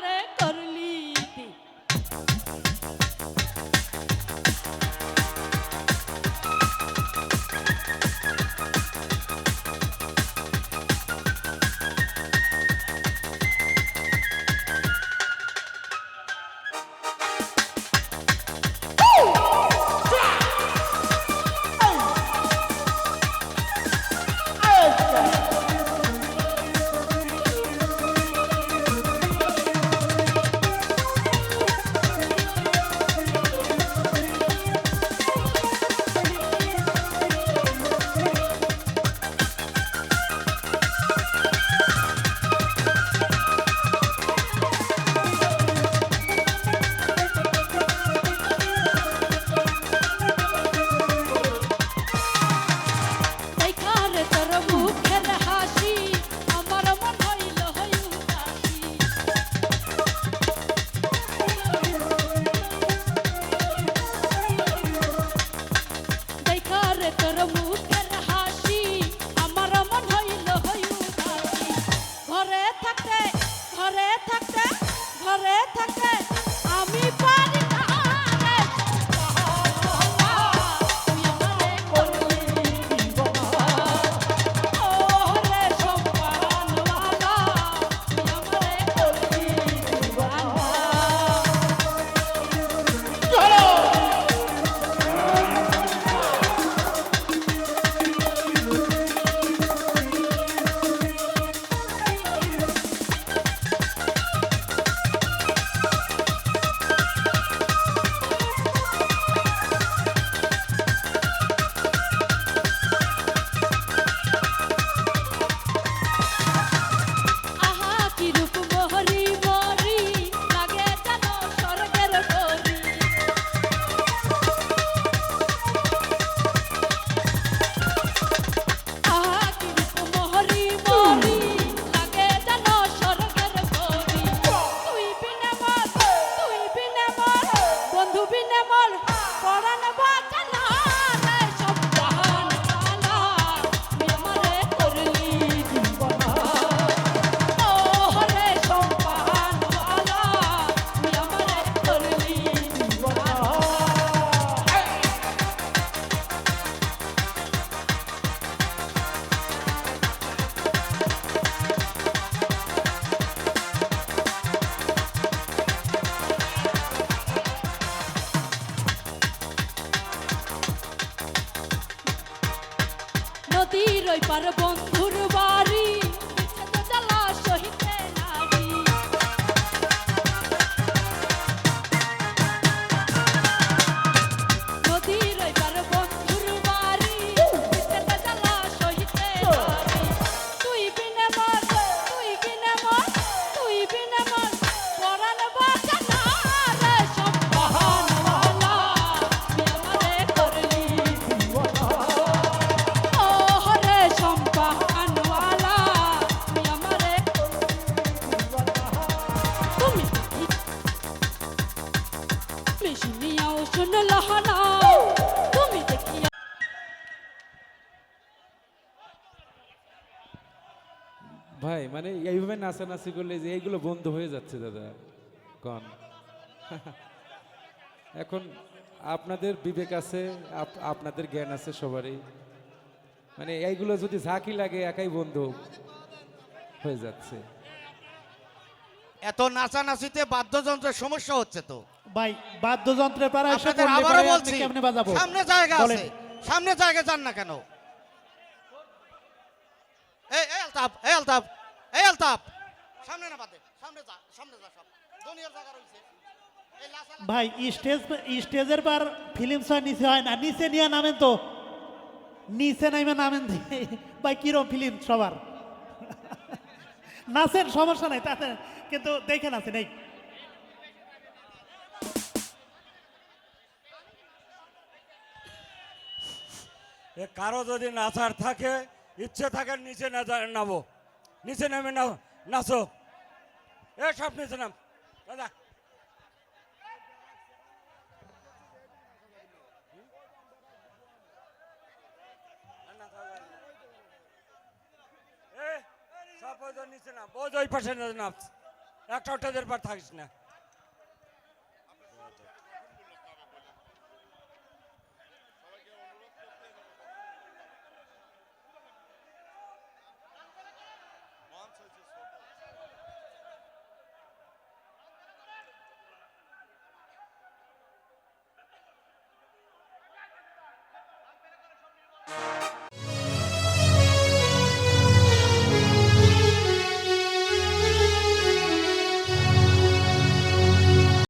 করে নদীর ওই তুমি শুনিয়াও শুনলহ না তুমি দেখিয়া ভাই মানে এইভাবে নাচানাচি করলে যে এইগুলো বন্ধ হয়ে যাচ্ছে দাদা। কন। এখন আপনাদের বিবেক আছে আপনাদের জ্ঞান আছে সবারই। মানে এইগুলো যদি ঝাঁকি লাগে একাই বন্ধ হয়ে যাচ্ছে। এত নাচানাচিতে বাদ্যযন্ত্রের সমস্যা হচ্ছে তো। ভাই বাদ্যযন্ত্রের পাড়া এসে আপনাদের আবারও বলছি কেমনে বাজাবো? সামনে জায়গা আছে। সামনে জায়গা যান না কেন? এই এই আলতাপ এই এই আলতাপ সামনে না বাদে সামনে যা সামনে যা সব। দুনিয়ার জায়গা রইছে ভাই স্টেজ স্টেজের পার ফিল্ম ছয় নিচে হয় না নিচে নিয়ে নামেন তো। নিচে নামে নামেন ভাই কিরম ফিল্ম সবার? নাচেন সমস্যা নাই তাতে কিন্তু দেখে নাচেন এই। কারও যদি নাচার থাকে, ইচ্ছে থাকে নিচে নামো। নিচে নেমে নাও, নাচো। এ সব নিচে নাম। দাদা। নিচে নাম। যে ওই পাশে নাম। একটা ওটাদের পর থাকিস না।